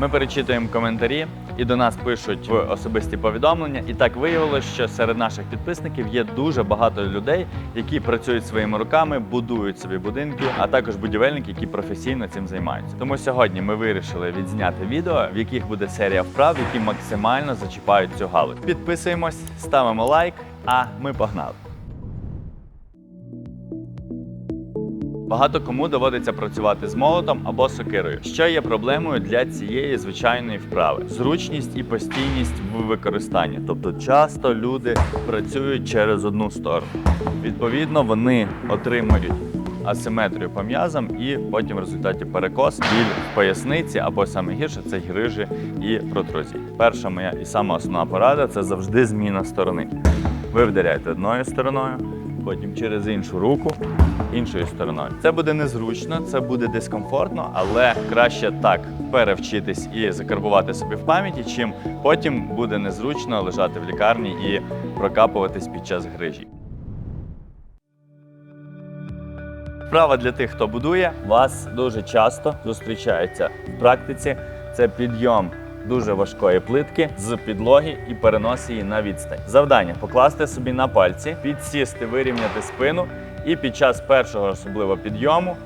Ми перечитуємо коментарі і до нас пишуть в особисті повідомлення. І так виявилося, що серед наших підписників є дуже багато людей, які працюють своїми руками, будують собі будинки, а також будівельники, які професійно цим займаються. Тому сьогодні ми вирішили відзняти відео, в яких буде серія вправ, які максимально зачіпають цю галузь. Підписуємось, ставимо лайк, а ми погнали. Багато кому доводиться працювати з молотом або сокирою, що є проблемою для цієї звичайної вправи: зручність і постійність в використанні. Тобто, часто люди працюють через одну сторону. Відповідно, вони отримують асиметрію по м'язам і потім в результаті перекос, біль в поясниці або саме гірше це грижі і протрузії. Перша моя і сама основна порада це завжди зміна сторони. Ви вдаряєте одною стороною, потім через іншу руку, іншою стороною. Це буде незручно, це буде дискомфортно, але краще так перевчитись і закарбувати собі в пам'яті, чим потім буде незручно лежати в лікарні і прокапуватись під час грижі. Вправа для тих, хто будує, вас дуже часто зустрічається в практиці. Це підйом дуже важкої плитки з підлоги і перенос її на відстань. Завдання покласти собі на пальці, підсісти, вирівняти спину і під час першого особливо підйому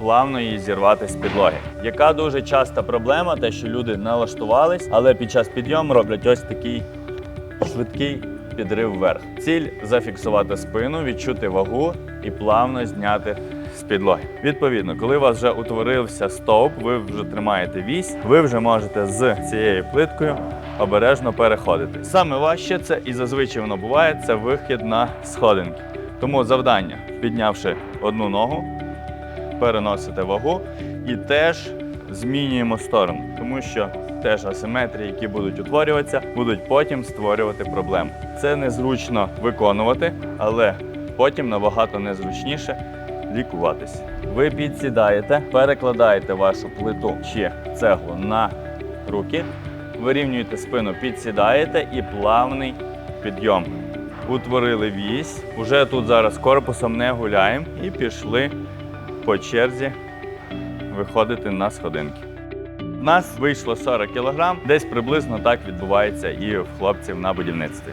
плавно її зірвати з підлоги. Яка дуже часта проблема, те, що люди налаштувались, але під час підйому роблять ось такий швидкий підрив вверх. Ціль зафіксувати спину, відчути вагу і плавно зняти з підлоги. Відповідно, коли у вас вже утворився стовп, ви вже тримаєте вісь, ви вже можете з цією плиткою обережно переходити. Саме важче це і зазвичай воно буває це вихід на сходинки. Тому завдання, піднявши одну ногу, переносите вагу і теж змінюємо сторону, тому що теж асиметрії, які будуть утворюватися, будуть потім створювати проблему. Це незручно виконувати, але потім набагато незручніше лікуватись. Ви підсідаєте, перекладаєте вашу плиту чи цеглу на руки, вирівнюєте спину, підсідаєте і плавний підйом. Утворили вісь. Уже тут зараз корпусом не гуляємо і пішли по черзі виходити на сходинки. У нас вийшло 40 кг, десь приблизно так відбувається і в хлопців на будівництві.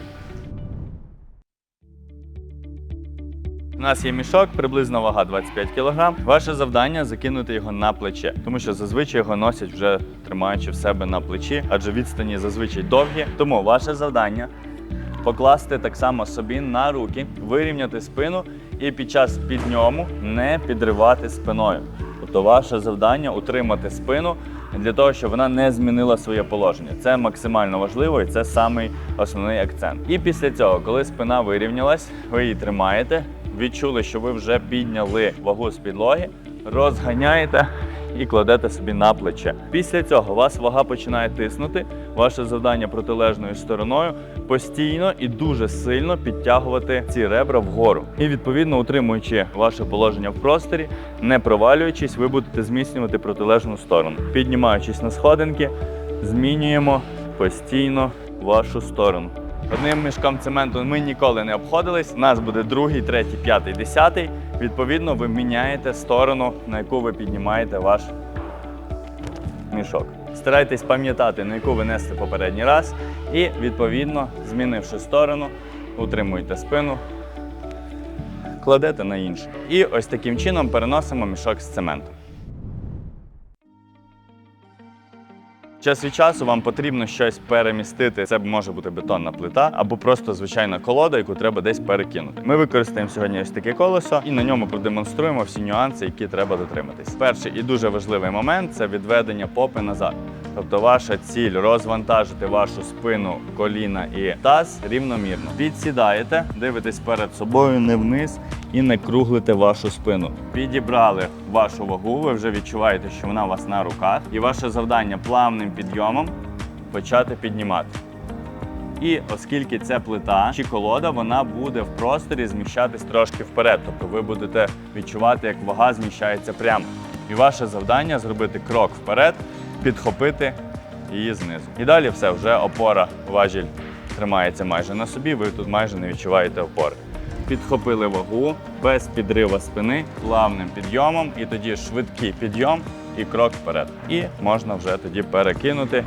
У нас є мішок, приблизно вага 25 кг. Ваше завдання закинути його на плече, тому що зазвичай його носять вже тримаючи в себе на плечі, адже відстані зазвичай довгі. Тому ваше завдання покласти так само собі на руки, вирівняти спину і під час підйому не підривати спиною. Тобто ваше завдання утримати спину для того, щоб вона не змінила своє положення. Це максимально важливо і це самий основний акцент. І після цього, коли спина вирівнялась, ви її тримаєте, відчули, що ви вже підняли вагу з підлоги, розганяєте і кладете собі на плече. Після цього вас вага починає тиснути. Ваше завдання протилежною стороною постійно і дуже сильно підтягувати ці ребра вгору. І відповідно, утримуючи ваше положення в просторі, не провалюючись, ви будете зміцнювати протилежну сторону. Піднімаючись на сходинки, змінюємо постійно вашу сторону. Одним мішком цементу ми ніколи не обходились. У нас буде другий, третій, п'ятий, десятий. Відповідно, ви міняєте сторону, на яку ви піднімаєте ваш мішок. Старайтесь пам'ятати, на яку ви нести попередній раз, і відповідно, змінивши сторону, утримуєте спину, кладете на іншу. І ось таким чином переносимо мішок з цементом. Час від часу вам потрібно щось перемістити. Це може бути бетонна плита або просто звичайна колода, яку треба десь перекинути. Ми використаємо сьогодні ось таке колесо і на ньому продемонструємо всі нюанси, які треба дотриматись. Перший і дуже важливий момент це відведення попи назад. Тобто ваша ціль розвантажити вашу спину, коліна і таз рівномірно. Підсідаєте, дивитесь перед собою, не вниз і не круглите вашу спину. Підібрали вашу вагу, ви вже відчуваєте, що вона у вас на руках, і ваше завдання плавним підйомом почати піднімати. І оскільки це плита чи колода, вона буде в просторі зміщатись трошки вперед. Тобто ви будете відчувати, як вага зміщається прямо. І ваше завдання зробити крок вперед, підхопити її знизу. І далі все, вже опора важіль тримається майже на собі, ви тут майже не відчуваєте опори. Підхопили вагу без підрива спини, плавним підйомом, і тоді швидкий підйом і крок вперед. І можна вже тоді перекинути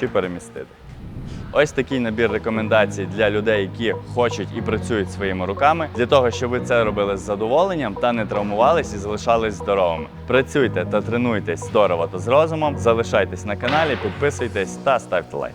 чи перемістити. Ось такий набір рекомендацій для людей, які хочуть і працюють своїми руками, для того, щоб ви це робили з задоволенням та не травмувались і залишались здоровими. Працюйте та тренуйтесь здорово та з розумом. Залишайтесь на каналі, підписуйтесь та ставте лайк.